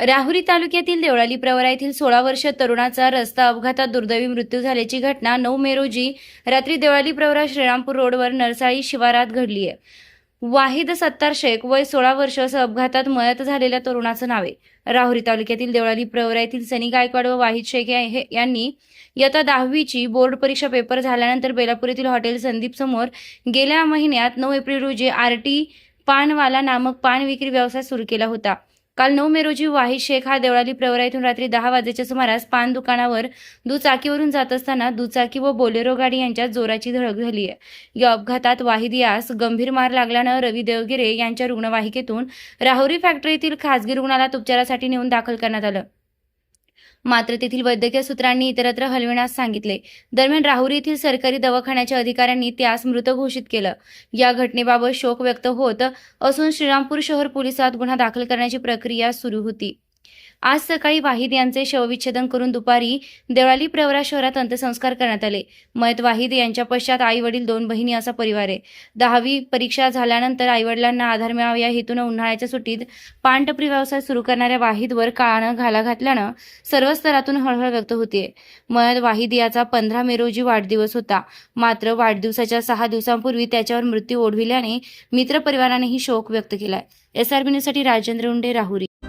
राहुरी तालुक्यातील देवळाली प्रवरा येथील सोळा वर्ष तरुणाचा रस्ता अपघातात दुर्दैवी मृत्यू झाल्याची घटना नऊ मे रोजी रात्री देवळाली प्रवरा श्रीरामपूर रोडवर नरसाळी शिवारात घडली आहे. वाहिद सत्तार शेख वय सोळा वर्ष असं अपघातात मयत झालेल्या तरुणाचं नाव आहे. राहुरी तालुक्यातील देवळाली प्रवरा येथील सनी गायकवाड व वाहिद शेख हे- यांनी इयत्ता दहावीची बोर्ड परीक्षा पेपर झाल्यानंतर बेलापूर येथील हॉटेल संदीप समोर गेल्या महिन्यात नऊ एप्रिल रोजी आर टी पानवाला नामक पान विक्री व्यवसाय सुरू केला होता. काल नऊ मे रोजी वाहिद शेख हा देवळाली प्रवरा येथून रात्री दहा वाजेच्या सुमारास पान दुकानावर दुचाकीवरून जात असताना दुचाकी व बोलेरो गाडी यांच्यात जोराची धडक झाली आहे या अपघातात वाहिद यास गंभीर मार लागल्यानं रवी देवगिरे यांच्या रुग्णवाहिकेतून राहुरी फॅक्टरीतील खासगी रुग्णालयात उपचारासाठी नेऊन दाखल करण्यात आलं. मात्र तेथील वैद्यकीय सूत्रांनी इतरत्र हलविण्यास सांगितले. दरम्यान राहुरी येथील सरकारी दवाखान्याच्या अधिकाऱ्यांनी त्यास मृत घोषित केलं. या घटनेबाबत शोक व्यक्त होत असून श्रीरामपूर शहर पोलिसात गुन्हा दाखल करण्याची प्रक्रिया सुरू होती. आज सकाळी वाहिद यांचे शवविच्छेदन करून दुपारी देवळाली प्रवरा शहरात अंत्यसंस्कार करण्यात आले. मयत वाहिद यांच्या पश्चात आई वडील दोन बहिणी असा परिवार आहे. दहावी परीक्षा झाल्यानंतर आईवडिलांना आधार मिळावा या हेतून उन्हाळ्याच्या सुट्टीत पानटपरी व्यवसाय सुरू करणाऱ्या वाहिदवर काळानं घाला घातल्यानं सर्व स्तरातून हळहळ व्यक्त होतीये. मयत वाहिद याचा पंधरा मे रोजी वाढदिवस होता. मात्र वाढदिवसाच्या सहा दिवसांपूर्वी त्याच्यावर मृत्यू ओढविल्याने मित्रपरिवारानेही शोक व्यक्त केलाय. एसआरबी न्यूजसाठी राजेंद्र उंडे राहुरी.